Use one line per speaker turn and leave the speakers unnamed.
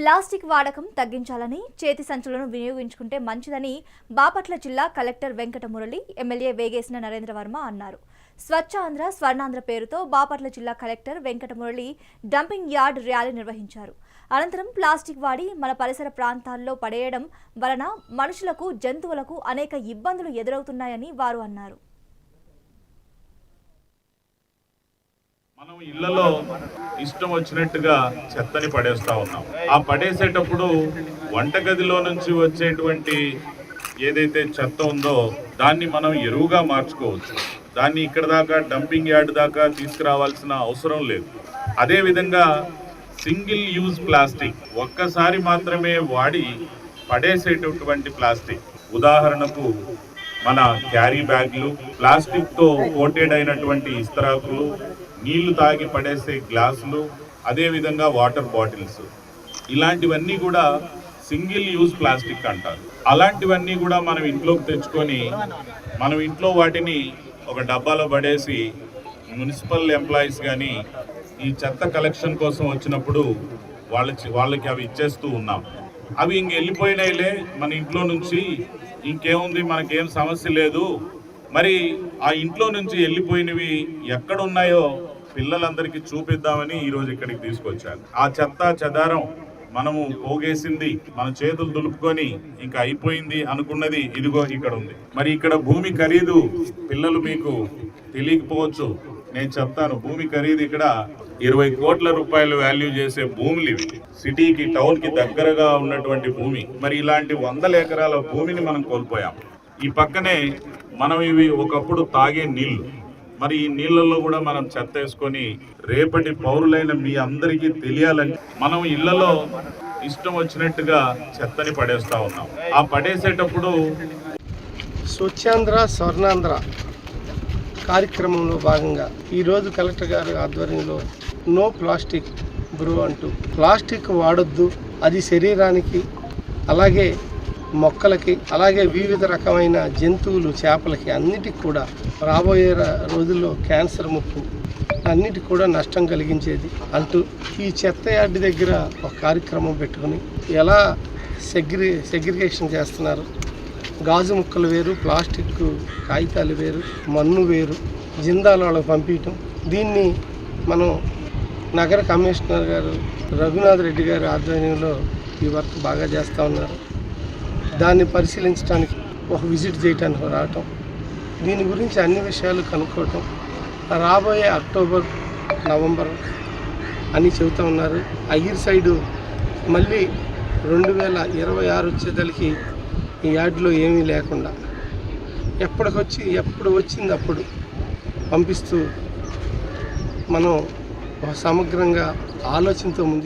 Plastic వాడకం తగ్గించాలని చేతి సంచులను వినియోగించుకుంటే మంచిదని బాపట్ల జిల్లా కలెక్టర్ వెంకట మురళి ఎమ్మెల్యే వేగేసిన నరేంద్ర వర్మ అన్నారు. స్వచ్ఛ ఆంధ్ర స్వర్ణాంధ్ర పేరుతో బాపట్ల జిల్లా collector Venkata Murali dumping yard rally నిర్వహించారు. అనంతరం ప్లాస్టిక్ వాడి మన పరిసర ప్రాంతాల్లో పడేయడం వలన మనుషులకు జంతువులకు అనేక ఇబ్బందులు ఎదురవుతున్నాయని వారు అన్నారు.
మనం ఇళ్ళలో ఇష్టం వచ్చినట్టుగా చెత్తని పడేస్తూ ఉన్నాం. ఆ పడేసేటప్పుడు వంటగదిలో నుంచి వచ్చేటువంటి ఏదైతే చెత్త ఉందో దాన్ని మనం ఎరువుగా మార్చుకోవచ్చు. దాన్ని ఇక్కడ దాకా డంపింగ్ యార్డ్ దాకా తీసుకురావాల్సిన అవసరం లేదు. అదేవిధంగా సింగిల్ యూజ్ ప్లాస్టిక్ ఒక్కసారి మాత్రమే వాడి పడేసేటటువంటి ప్లాస్టిక్. ఉదాహరణకు మన క్యారీ బ్యాగ్లు ప్లాస్టిక్తో కోటెడ్ అయినటువంటి ఇస్తరాకులు నీళ్ళు తాగి పడేసే గ్లాసులు అదేవిధంగా వాటర్ బాటిల్స్. ఇలాంటివన్నీ కూడా సింగిల్ యూజ్ ప్లాస్టిక్ అంటారు. అలాంటివన్నీ కూడా మనం ఇంట్లోకి తెచ్చుకొని మనం ఇంట్లో వాటిని ఒక డబ్బాలో పడేసి మున్సిపల్ ఎంప్లాయీస్ కానీ ఈ చెత్త కలెక్షన్ కోసం వచ్చినప్పుడు వాళ్ళ వాళ్ళకి అవి ఇచ్చేస్తూ ఉన్నాం. అవి ఇంక వెళ్ళిపోయినాయిలే మన ఇంట్లో నుంచి. ఇంకేముంది మనకేం సమస్య లేదు. మరి ఆ ఇంట్లో నుంచి వెళ్ళిపోయినవి ఎక్కడ ఉన్నాయో పిల్లలందరికీ చూపిద్దామని ఈరోజు ఇక్కడికి తీసుకొచ్చాను. ఆ చెత్త చెదారం మనము పోగేసింది మన చేతులు దులుపుకొని ఇంకా అయిపోయింది అనుకున్నది ఇదిగో ఇక్కడ ఉంది మరి ఇక్కడ భూమి ఖరీదు పిల్లలు మీకు తెలియకపోవచ్చు. నేను చెప్తాను భూమి ఖరీదు ఇక్కడ ఇరవై కోట్ల రూపాయలు వాల్యూ చేసే భూములు ఇవి. సిటీకి టౌన్కి దగ్గరగా ఉన్నటువంటి భూమి. మరి ఇలాంటి వందల ఎకరాల భూమిని మనం కోల్పోయాం. ఈ పక్కనే మనం ఇవి ఒకప్పుడు తాగే నీళ్ళు. మరి ఈ నీళ్ళల్లో కూడా మనం చెత్త వేసుకొని రేపటి పౌరులైన మీ అందరికీ తెలియాలని మనం ఇళ్ళలో ఇష్టం వచ్చినట్టుగా చెత్తని పడేస్తా ఉన్నాం. ఆ పడేసేటప్పుడు
స్వచ్ఛాంధ్ర స్వర్ణాంధ్ర. కార్యక్రమంలో భాగంగా ఈరోజు కలెక్టర్ గారి ఆధ్వర్యంలో నో ప్లాస్టిక్ బ్రో అంటూ ప్లాస్టిక్ వాడొద్దు అది శరీరానికి అలాగే మొక్కలకి అలాగే వివిధ రకమైన జంతువులు చేపలకి అన్నిటికి కూడా రాబోయే రోజుల్లో క్యాన్సర్ ముప్పు అన్నిటికి కూడా నష్టం కలిగించేది అంటూ ఈ చెత్త యార్డ్ దగ్గర ఒక కార్యక్రమం పెట్టుకుని ఎలా సెగ్రి సెగ్రిగేషన్ చేస్తున్నారు? గాజు ముక్కలు వేరు ప్లాస్టిక్ కాగితాలు వేరు మన్ను వేరు జిందాల వాళ్ళకి పంపించటం. దీన్ని మనం నగర కమిషనర్ గారు రఘునాథ్ రెడ్డి గారి ఆధ్వర్యంలో ఈ వర్క్ బాగా చేస్తూ ఉన్నారు. దాన్ని పరిశీలించడానికి ఒక విజిట్ చేయడానికి రావటం దీని గురించి అన్ని విషయాలు కనుక్కోవటం రాబోయే అక్టోబర్ నవంబర్ అని చెబుతూ ఉన్నారు. అహిర్ సైడు మళ్ళీ రెండు వేల ఇరవై ఆరు వచ్చేదలికి ఈ యార్డ్లో ఏమీ లేకుండా ఎప్పటికొచ్చి ఎప్పుడు వచ్చింది అప్పుడు పంపిస్తూ మనం ఒక సమగ్రంగా ఆలోచనతో ముందు